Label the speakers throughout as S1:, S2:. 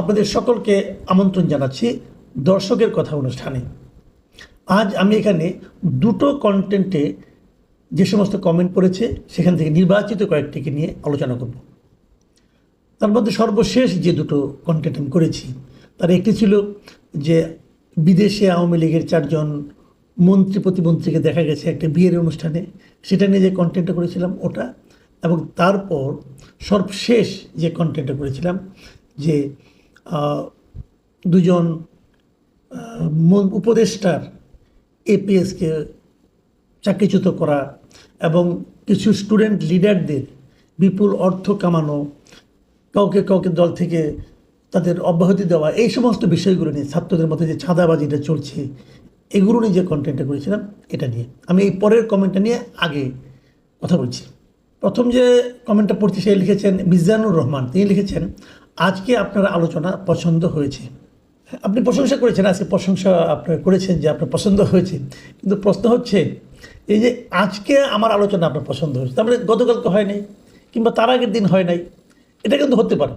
S1: আপনাদের সকলকে আমন্ত্রণ জানাচ্ছি দর্শকের কথা অনুষ্ঠানে। আজ আমি এখানে দুটো কন্টেন্টে যে সমস্ত কমেন্ট পড়েছে, সেখান থেকে নির্বাচিত কয়েকটিকে নিয়ে আলোচনা করব। তার মধ্যে সর্বশেষ যে দুটো কন্টেন্ট আমি করেছি, তার একটি ছিল যে বিদেশে আওয়ামী লীগের চারজন মন্ত্রী প্রতিমন্ত্রীকে দেখা গেছে একটা বিয়ের অনুষ্ঠানে, সেটা নিয়ে যে কন্টেন্টটা করেছিলাম ওটা, এবং তারপর সর্বশেষ যে কন্টেন্টটা করেছিলাম যে দুজন উপদেষ্টার এপিএসকে চাকরিচ্যুত করা এবং কিছু স্টুডেন্ট লিডারদের বিপুল অর্থ কামানো, কাউকে কাউকে দল থেকে তাদের অব্যাহতি দেওয়া, এই সমস্ত বিষয়গুলো নিয়ে ছাত্রদের মধ্যে যে ছাদাবাজিটা চলছে, এগুলো নিয়ে যে কন্টেন্টটা করেছিলাম, এটা নিয়ে। আমি এই পরের কমেন্টটা নিয়ে আগে কথা বলছি। প্রথম যে কমেন্টটা পড়ছি, সে লিখেছেন মিজানুর রহমান। তিনি লিখেছেন আজকে আপনার আলোচনা পছন্দ হয়েছে। আপনি প্রশংসা করেছেন, আজকে প্রশংসা আপনার করেছেন যে আপনার পছন্দ হয়েছে। কিন্তু প্রশ্ন হচ্ছে, এই যে আজকে আমার আলোচনা আপনার পছন্দ হয়েছে, তার মানে গতকাল তো হয় নাই, কিংবা তার আগের দিন হয় নাই, এটা কিন্তু হতে পারে।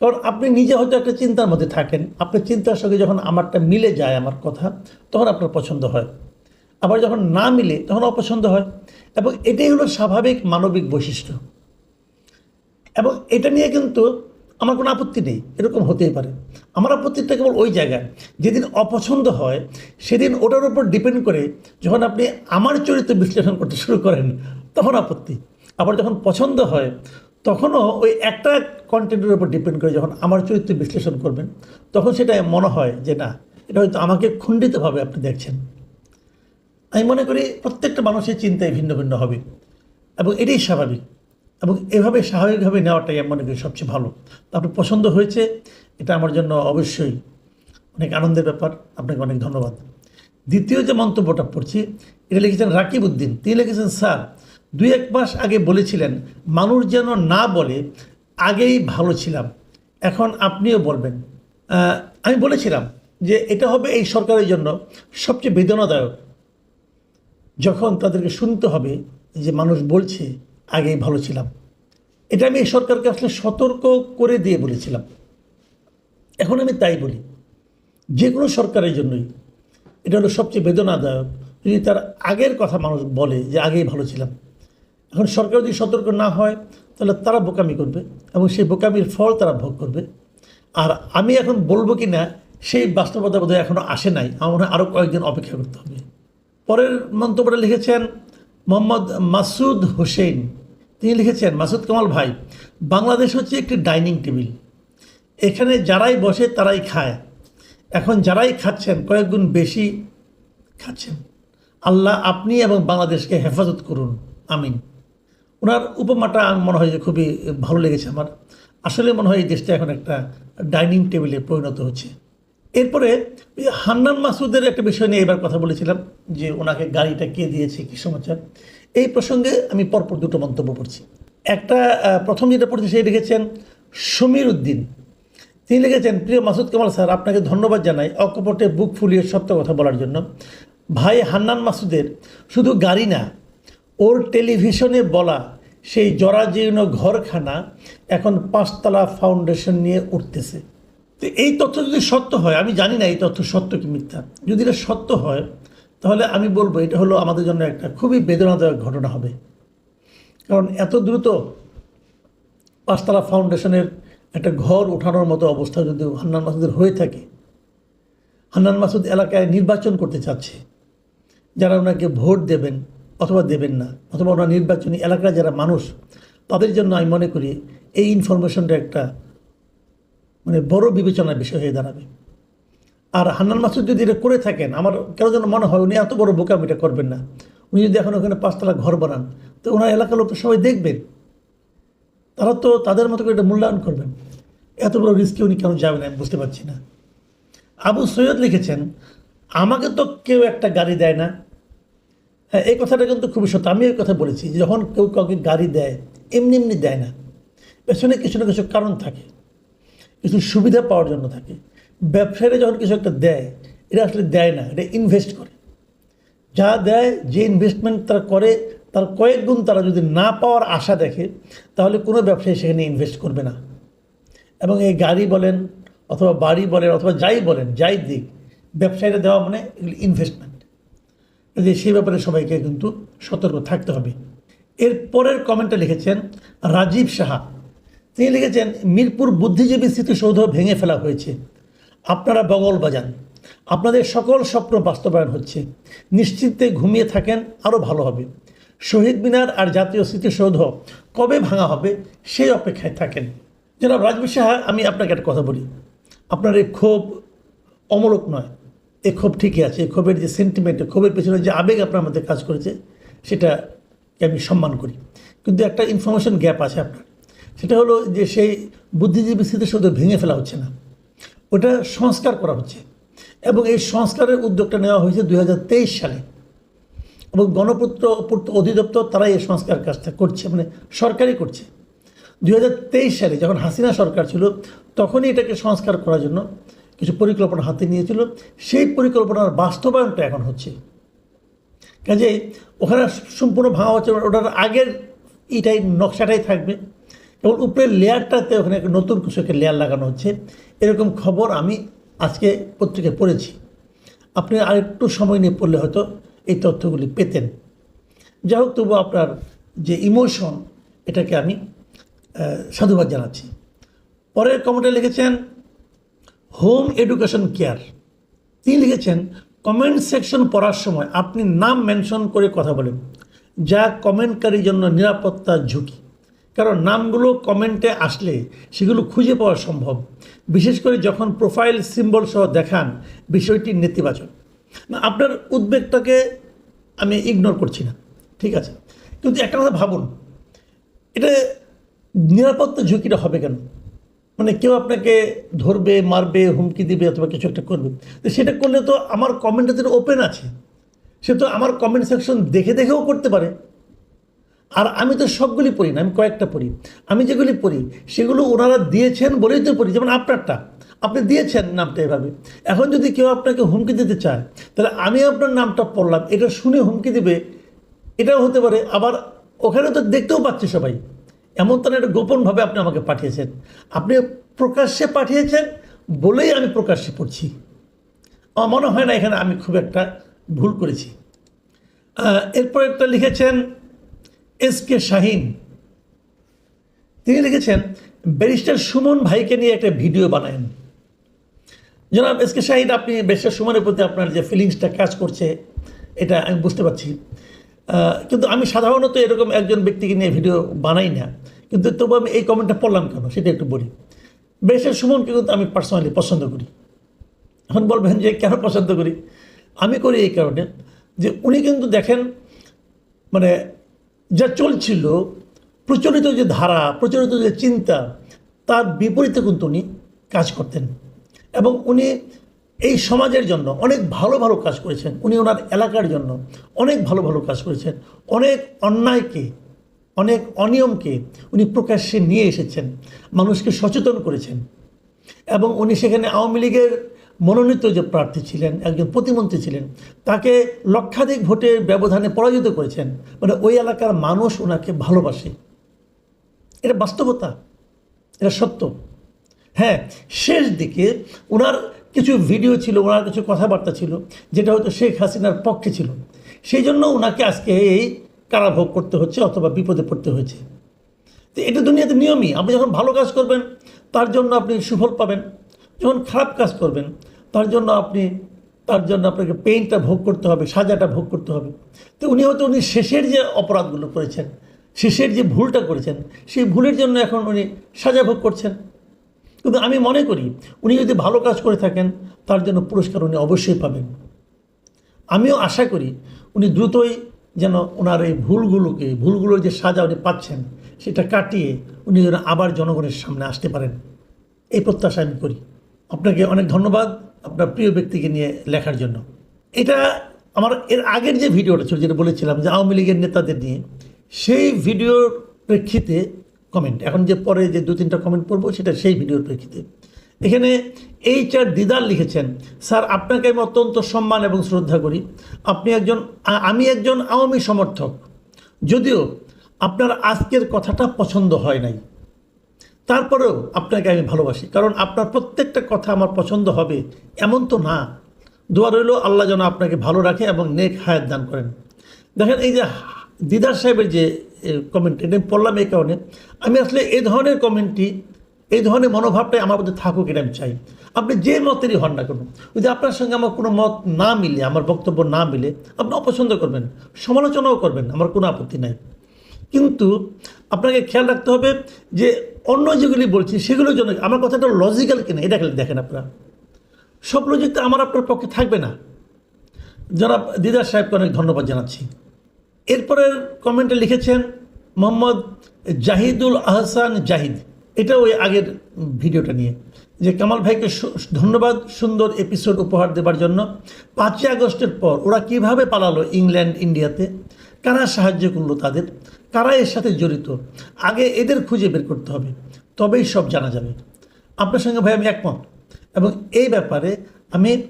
S1: কারণ আপনি নিজে হয়তো একটা চিন্তার মধ্যে থাকেন, আপনার চিন্তার সঙ্গে যখন আমারটা মিলে যায় আমার কথা, তখন আপনার পছন্দ হয়। আবার যখন না মিলে, তখন অপছন্দ হয়। এবং এটাই হলো স্বাভাবিক মানবিক বৈশিষ্ট্য। এবং এটা নিয়ে কিন্তু আমার কোনো আপত্তি নেই, এরকম হতেই পারে। আমার আপত্তিটা কেবল ওই জায়গায়, যেদিন অপছন্দ হয়, সেদিন ওটার উপর ডিপেন্ড করে যখন আপনি আমার চরিত্র বিশ্লেষণ করতে শুরু করেন, তখন আপত্তি। আবার যখন পছন্দ হয়, তখনও ওই একটা কন্টেন্টের উপর ডিপেন্ড করে যখন আমার চরিত্র বিশ্লেষণ করবেন, তখন সেটা মনে হয় যে না, এটা হয়তো আমাকে খণ্ডিতভাবে আপনি দেখছেন। আমি মনে করি প্রত্যেকটা মানুষের চিন্তায় ভিন্ন ভিন্ন হবে, এবং এটাই স্বাভাবিক। এবং এভাবে স্বাভাবিকভাবে নেওয়াটাই আমি মনে করি সবচেয়ে ভালো। আপনার পছন্দ হয়েছে, এটা আমার জন্য অবশ্যই অনেক আনন্দের ব্যাপার। আপনাকে অনেক ধন্যবাদ। দ্বিতীয় যে মন্তব্যটা পড়ছি, এটা লিখেছেন রাকিব উদ্দিন। তিনি লিখেছেন, স্যার, দুই এক মাস আগে বলেছিলেন, মানুষ যেন না বলে, আগেই ভালো ছিলাম। এখন আপনিও বলবেন। আমি বলেছিলাম যে এটা হবে এই সরকারের জন্য সবচেয়ে বেদনাদায়ক। যখন তাদেরকে শুনতে হবে যে মানুষ বলছে আগেই ভালো ছিলাম। এটা আমি এই সরকারকে আসলে সতর্ক করে দিয়ে বলেছিলাম। এখন আমি তাই বলি, যে কোনো সরকারের জন্যই এটা হলো সবচেয়ে বেদনাদায়ক। যদি তার আগের কথা মানুষ বলে যে আগেই ভালো ছিলাম, এখন সরকার যদি সতর্ক না হয়, তাহলে তারা বোকামি করবে এবং সেই বোকামির ফল তারা ভোগ করবে। আর আমি এখন বলব কি না, সেই বাস্তবতা বোধহয় এখনও আসে নাই। আমার মনে হয় আরও কয়েকদিন অপেক্ষা করতে হবে। পরের মন্তব্যটা লিখেছেন মোহাম্মদ মাসুদ হোসেন। তিনি লিখেছেন, মাসুদ কামাল ভাই, বাংলাদেশ হচ্ছে একটি ডাইনিং টেবিল। এখানে যারাই বসে তারাই খায়। এখন যারাই খাচ্ছেন, কয়েক গুণ বেশি খাচ্ছেন। আল্লাহ আপনি এবং বাংলাদেশকে হেফাজত করুন। আমিন। ওনার উপমাটা মনে হয় যে খুবই ভালো লেগেছে আমার। আসলে মনে হয় এই দেশটা এখন একটা ডাইনিং টেবিলে পরিণত হচ্ছে। এরপরে হান্নান মাসুদের একটা বিষয় নিয়ে এবার কথা বলেছিলাম, যে ওনাকে গাড়িটা কে দিয়েছে, কী সমাচার। এই প্রসঙ্গে আমি পরপর দুটো মন্তব্য করছি একটা প্রথম যেটা পড়ছি সেই লিখেছেন সমীর উদ্দিন। তিনি লিখেছেন, প্রিয় মাসুদ কামাল স্যার, আপনাকে ধন্যবাদ জানাই অকপটে বুক ফুলিয়ে সত্য কথা বলার জন্য। ভাই হান্নান মাসুদের শুধু গাড়ি না, ওর টেলিভিশনে বলা সেই জরাজীর্ণ ঘরখানা এখন পাঁচতলা ফাউন্ডেশন নিয়ে উঠতেছে। তো এই তথ্য যদি সত্য হয়, আমি জানি না এই তথ্য সত্য কি মিথ্যা। যদি এটা সত্য হয় তাহলে আমি বলব, এটা হলো আমাদের জন্য একটা খুবই বেদনাদায়ক ঘটনা হবে। কারণ এত দ্রুত পাঁচতলা ফাউন্ডেশনের একটা ঘর ওঠানোর মতো অবস্থা যদি হান্নান মাসুদের হয়ে থাকে, হান্নান মাসুদ এলাকায় নির্বাচন করতে চাচ্ছে, যারা ওনাকে ভোট দেবেন অথবা দেবেন না, অথবা ওনার নির্বাচনী এলাকায় যারা মানুষ, তাদের জন্য আমি মনে করি এই ইনফরমেশনটা একটা মানে বড় বিবেচনার বিষয় হয়ে দাঁড়াবে। আর হান্নান মাসুদ যদি এটা করে থাকেন, আমার কেন যেন মনে হয় উনি এত বড় বোকামিটা করবেন না। উনি যদি এখন ওখানে পাঁচতলা ঘর বানান, তো ওনার এলাকার লোক তো সবাই দেখবেন। তারা তো তাদের মতো করে এটা মূল্যায়ন করবেন। এত বড় রিস্কে উনি কেন যাবেন আমি বুঝতে পারছি না। আবু সৈয়দ লিখেছেন, আমাকে তো কেউ একটা গাড়ি দেয় না। হ্যাঁ এই কথাটা কিন্তু খুবই সত্য। আমি এই কথা বলেছি যখন কেউ কাউকে গাড়ি দেয়, এমনি এমনি দেয় না। পেছনে কিছু না কিছু কারণ থাকে। কিছু সুবিধা পাওয়ার জন্য থাকে। ব্যবসায়ীরা যখন কিছু একটা দেয়, এটা আসলে দেয় না, এটা ইনভেস্ট করে। যা দেয়, যে ইনভেস্টমেন্ট তারা করে, তার কয়েক গুণ তারা যদি না পাওয়ার আশা দেখে, তাহলে কোনো ব্যবসায়ী সেখানে ইনভেস্ট করবে না। এবং এই গাড়ি বলেন, অথবা বাড়ি বলেন, অথবা যাই বলেন, যাই দিক, ব্যবসায়ীরা দেওয়া মানে এগুলি ইনভেস্টমেন্ট যে সেই ব্যাপারে সবাইকে কিন্তু সতর্ক থাকতে হবে। এর পরের কমেন্টে লিখেছেন রাজীব সাহা। তিনি লিখেছেন, মিরপুর বুদ্ধিজীবী স্মৃতিসৌধ ভেঙে ফেলা হয়েছে। আপনারা বগল বাজান। আপনাদের সকল স্বপ্ন বাস্তবায়ন হচ্ছে। নিশ্চিন্তে ঘুমিয়ে থাকেন আরও ভালো হবে। শহীদ মিনার আর জাতীয় স্মৃতিসৌধ কবে ভাঙা হবে, সেই অপেক্ষায় থাকেন। জনাব রাজবীর সাহা, আমি আপনাকে একটা কথা বলি। আপনার এই ক্ষোভ অমূলক নয়। এ ক্ষোভ ঠিকই আছে। এই ক্ষোভের যে সেন্টিমেন্ট ক্ষোভের পেছনে যে আবেগ আপনার মধ্যে কাজ করেছে, সেটাকে আমি সম্মান করি। কিন্তু একটা ইনফরমেশন গ্যাপ আছে আপনার। সেটা হলো যে সেই বুদ্ধিজীবী স্মৃতিসৌধ ভেঙে ফেলা হচ্ছে না। ওটা সংস্কার করা হচ্ছে। এবং এই সংস্কারের উদ্যোগটা নেওয়া হয়েছে দুই হাজার তেইশ সালে। এবং গণপূর্ত পূর্ত অধিদপ্তর তারাই এই সংস্কার কাজটা করছে মানে সরকারই করছে। দুই হাজার তেইশ সালে যখন হাসিনা সরকার ছিল, তখনই এটাকে সংস্কার করার জন্য কিছু পরিকল্পনা হাতে নিয়েছিল। সেই পরিকল্পনার বাস্তবায়নটা এখন হচ্ছে। কাজে ওখানে সম্পূর্ণ ভাঙা হচ্ছে, ওটার আগের এটাই নকশাটাই থাকবে। এবং উপরের লেয়ারটাতে ওখানে একটা নতুন কিছু একটা লেয়ার লাগানো হচ্ছে। এরকম খবর আমি আজকে পত্রিকায় পড়েছি। আপনি আরেকটু সময় নিয়ে পড়লে হয়তো এই তথ্যগুলি পেতেন। যাই হোক তবু আপনার যে ইমোশন, এটাকে আমি সাধুবাদ জানাচ্ছি। পরের কমেন্টে লিখেছেন হোম এডুকেশন কেয়ার তিনি লিখেছেন কমেন্ট সেকশন পড়ার সময় আপনি নাম মেনশন করে কথা বলেন। যা কমেন্টকারীর জন্য নিরাপত্তার ঝুঁকি। কারণ নামগুলো কমেন্টে আসলে সেগুলো খুঁজে পাওয়া সম্ভব। বিশেষ করে যখন প্রোফাইল সিম্বল সহ দেখান, বিষয়টি নেতিবাচক। আপনার উদ্বেগটাকে আমি ইগনোর করছি না, ঠিক আছে? কিন্তু একটা কথা ভাবুন, এটা নিরাপত্তা ঝুঁকিটা হবে কেন? মানে কেউ আপনাকে ধরবে, মারবে, হুমকি দিবে অথবা কিছু একটা করবে। তো সেটা করলে তো আমার কমেন্টটা তো ওপেন আছে। সে তো আমার কমেন্ট সেকশন দেখে দেখেও করতে পারে। আর আমি তো সবগুলি পড়ি না, আমি কয়েকটা পড়ি। আমি যেগুলি পড়ি, সেগুলো ওনারা দিয়েছেন বলেই তো পড়ি, যেমন আপনারটা। আপনি দিয়েছেন নামটা এভাবে। এখন যদি কেউ আপনাকে হুমকি দিতে চায়, তাহলে আমি আপনার নামটা পড়লাম, এটা শুনে হুমকি দিবে, এটাও হতে পারে। আবার ওখানে তো দেখতেও পাচ্ছে সবাই। এমন তো না গোপনভাবে আপনি আমাকে পাঠিয়েছেন। আপনি প্রকাশ্যে পাঠিয়েছেন বলেই আমি প্রকাশ্যে পড়ছি। আমার মনে হয় না এখানে আমি খুব একটা ভুল করেছি। এরপর একটা লিখেছেন এস কে শাহিন। তিনি লিখেছেন, ব্যারিস্টার সুমন ভাইকে নিয়ে একটা ভিডিও বানায়েন। জনাব এস কে শাহিন, আপনি ব্যারিস্টার সুমনের প্রতি আপনার যে ফিলিংসটা কাজ করছে, এটা আমি বুঝতে পারছি। কিন্তু আমি সাধারণত এরকম একজন ব্যক্তিকে নিয়ে ভিডিও বানাই না। কিন্তু তবু আমি এই কমেন্টটা পড়লাম কেন, সেটা একটু বলি। ব্যারিস্টার সুমনকে কিন্তু আমি পার্সোনালি পছন্দ করি। এখন বলবেন যে, কেন পছন্দ করি? আমি করি এই কারণে যে, উনি কিন্তু দেখেন মানে যা চলছিল, প্রচলিত যে ধারা, প্রচলিত যে চিন্তা, তার বিপরীতে কিন্তু উনি কাজ করতেন। এবং উনি এই সমাজের জন্য অনেক ভালো ভালো কাজ করেছেন। উনি ওনার এলাকার জন্য অনেক ভালো ভালো কাজ করেছেন। অনেক অন্যায়কে, অনেক অনিয়মকে উনি প্রকাশ্যে নিয়ে এসেছেন। মানুষকে সচেতন করেছেন। এবং উনি সেখানে আওয়ামী লীগের মনোনীত যে প্রার্থী ছিলেন, একজন প্রতিমন্ত্রী ছিলেন, তাকে লক্ষাধিক ভোটের ব্যবধানে পরাজিত করেছেন। মানে ওই এলাকার মানুষ ওনাকে ভালোবাসে। এটা বাস্তবতা, এটা সত্য। হ্যাঁ শেষ দিকে ওনার কিছু ভিডিও ছিল, ওনার কিছু কথাবার্তা ছিল, যেটা হয়তো শেখ হাসিনার পক্ষে ছিল। সেই জন্য ওনাকে আজকে এই কারাভোগ করতে হচ্ছে অথবা বিপদে পড়তে হয়েছে। তো এটা দুনিয়াতে নিয়মই। আপনি যখন ভালো কাজ করবেন, তার জন্য আপনি সুফল পাবেন। যখন খারাপ কাজ করবেন, তার জন্য আপনি, তার জন্য আপনাকে পেইনটা ভোগ করতে হবে, সাজাটা ভোগ করতে হবে। তো উনি হয়তো উনি শেষের যে অপরাধগুলো করেছেন, শেষের যে ভুলটা করেছেন, সেই ভুলের জন্য এখন উনি সাজা ভোগ করছেন। কিন্তু আমি মনে করি, উনি যদি ভালো কাজ করে থাকেন, তার জন্য পুরস্কার উনি অবশ্যই পাবেন। আমিও আশা করি, উনি দ্রুতই যেন ওনার এই ভুলগুলোকে, ভুলগুলোর যে সাজা উনি পাচ্ছেন, সেটা কাটিয়ে উনি যেন আবার জনগণের সামনে আসতে পারেন। এই প্রত্যাশা আমি করি। আপনাকে অনেক ধন্যবাদ আপনার প্রিয় ব্যক্তিকে নিয়ে লেখার জন্য। এটা আমার এর আগের যে ভিডিওটা ছিল, যেটা বলেছিলাম যে আওয়ামী লীগের নেতাদের নিয়ে, সেই ভিডিওর প্রেক্ষিতে কমেন্ট এখন যে পরে যে দু তিনটা কমেন্ট পড়ব, সেটা সেই ভিডিওর প্রেক্ষিতে। এখানে এইচ আর দিদার লিখেছেন, স্যার, আপনাকে আমি অত্যন্ত সম্মান এবং শ্রদ্ধা করি। আপনি একজন আমি একজন আওয়ামী সমর্থক। যদিও আপনার আজকের কথাটা পছন্দ হয় নাই। তারপরেও আপনাকে আমি ভালোবাসি। কারণ আপনার প্রত্যেকটা কথা আমার পছন্দ হবে, এমন তো না। দোয়া রইল, আল্লাহ যেন আপনাকে ভালো রাখে এবং নেক হায়াত দান করেন। দেখেন, এই যে দিদার সাহেবের যে কমেন্ট এটা আমি পড়লাম এই কারণে। আমি আসলে এই ধরনের কমেন্টটি এই ধরনের মনোভাবটাই আমার মধ্যে থাকুক, এটা আমি চাই। আপনি যে মতেরই হন না কেন, যদি আপনার সঙ্গে আমার কোনো মত না মিলে, আমার বক্তব্য না মিলে, আপনি অপছন্দ করবেন, সমালোচনাও করবেন, আমার কোনো আপত্তি নাই। কিন্তু আপনাকে খেয়াল রাখতে হবে যে অন্য যেগুলি বলছি, সেগুলোর জন্য আমার কথাটা লজিক্যাল কিনা, এটা দেখেন আপনারা। সব লজিক তো আমার আপনার পক্ষে থাকবে না। যারা দিদার সাহেবকে অনেক ধন্যবাদ জানাচ্ছি। এরপরের কমেন্টে লিখেছেন মোহাম্মদ জাহিদুল আহসান জাহিদ। এটা ওই আগের ভিডিওটা নিয়ে। যে কামাল ভাইকে ধন্যবাদ সুন্দর এপিসোড উপহার দেবার জন্য। পাঁচই আগস্টের পর ওরা কীভাবে পালালো ইংল্যান্ড, ইন্ডিয়াতে? কারা সাহায্য করল তাদের? কারা এর সাথে জড়িত? আগে এদের খুঁজে বের করতে হবে। তবেই সব জানা যাবে। আপনার সঙ্গে ভাই আমি একমত। এবং এই ব্যাপারে আমি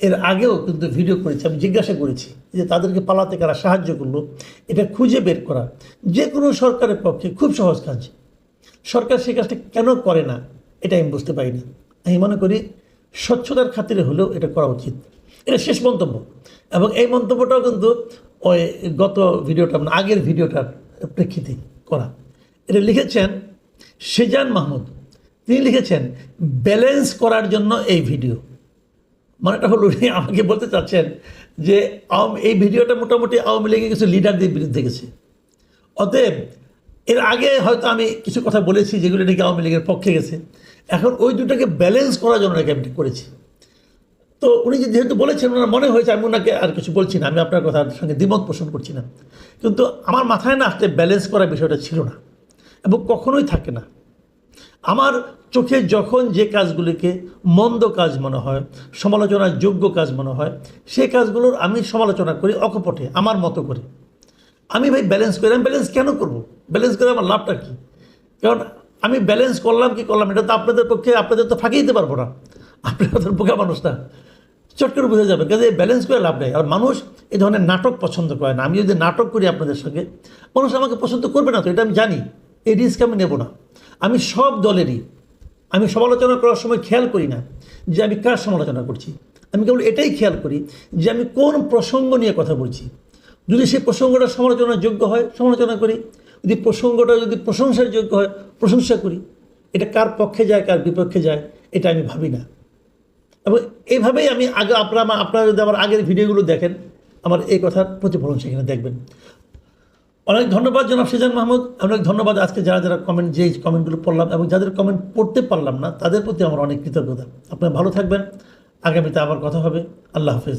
S1: এর আগেও কিন্তু ভিডিও করেছি, আমি জিজ্ঞাসা করেছি যে তাদেরকে পালাতে কারা সাহায্য করল? এটা খুঁজে বের করা যে কোনো সরকারের পক্ষে খুব সহজ কাজ। সরকার সেই কাজটা কেন করে না? এটা আমি বুঝতে পারি না আমি মনে করি স্বচ্ছতার খাতিরে হলেও এটা করা উচিত। এটা শেষ মন্তব্য। এবং এই মন্তব্যটাও কিন্তু ওই গত ভিডিওটা মানে আগের ভিডিওটার প্রেক্ষিতে করা। এটা লিখেছেন সেজান মাহমুদ। তিনি লিখেছেন, ব্যালেন্স করার জন্য এই ভিডিও। মানেটা হলো উনি আমাকে বলতে চাচ্ছেন যে, আওয়ামী, এই ভিডিওটা মোটামুটি আওয়ামী লীগের কিছু লিডারদের বিরুদ্ধে গেছে। অতএব, এর আগে হয়তো আমি কিছু কথা বলেছি যেগুলো নাকি আওয়ামী লীগের পক্ষে গেছে। এখন ওই দুটাকে ব্যালেন্স করার জন্য নাকি আমি করেছি। তো উনি যেহেতু বলেছেন, ওনার মনে হয়েছে, আমি ওনাকে আর কিছু বলছি না, আমি আপনার কথার সঙ্গে দ্বিমত পোষণ করছি না। কিন্তু আমার মাথায় না আসলে ব্যালেন্স করার বিষয়টা ছিল না এবং কখনোই থাকে না। আমার চোখে যখন যে কাজগুলিকে মন্দ কাজ মনে হয়, সমালোচনার যোগ্য কাজ মনে হয় সেই কাজগুলোর আমি সমালোচনা করি অকপটে, আমার মতো করে। আমি ভাই ব্যালেন্স করি, আমি ব্যালেন্স কেন করব? ব্যালেন্স করে আমার লাভটা কী? কারণ আমি ব্যালেন্স করলাম কি করলাম, এটা তো আপনাদের পক্ষে, আপনাদের তো ফাঁকি দিতে পারব না। আপনারা তো বোকা মানুষ না। চট করে বুঝে যাবে কাজে ব্যালেন্স করে লাভ নেই। আর মানুষ এই ধরনের নাটক পছন্দ করে না। আমি যদি নাটক করি আপনাদের সঙ্গে, মানুষ আমাকে পছন্দ করবে না তো, এটা আমি জানি। এই রিস্ক আমি নেব না। আমি সব দলেরই, আমি সমালোচনা করার সময় খেয়াল করি না যে আমি কার সমালোচনা করছি। আমি কেবল এটাই খেয়াল করি যে আমি কোন প্রসঙ্গ নিয়ে কথা বলছি। যদি সেই প্রসঙ্গটা সমালোচনার যোগ্য হয়, সমালোচনা করি। যদি প্রসঙ্গটা যদি প্রশংসার যোগ্য হয়, প্রশংসা করি। এটা কার পক্ষে যায়, কার বিপক্ষে যায়, এটা আমি ভাবি না। এবং এইভাবেই আমি আগে আপনারা আপনারা যদি আমার আগের ভিডিওগুলো দেখেন, আমার এই কথার প্রতিফলন সেখানে দেখবেন। অনেক ধন্যবাদ জনাব সেজান মাহমুদ। অনেক ধন্যবাদ আজকে যারা যারা কমেন্ট যে কমেন্টগুলো পড়লাম এবং যাদের কমেন্ট পড়তে পারলাম না, তাদের প্রতি আমার অনেক কৃতজ্ঞতা। আপনারা ভালো থাকবেন। আগামীতে আবার কথা হবে। আল্লাহ হাফেজ।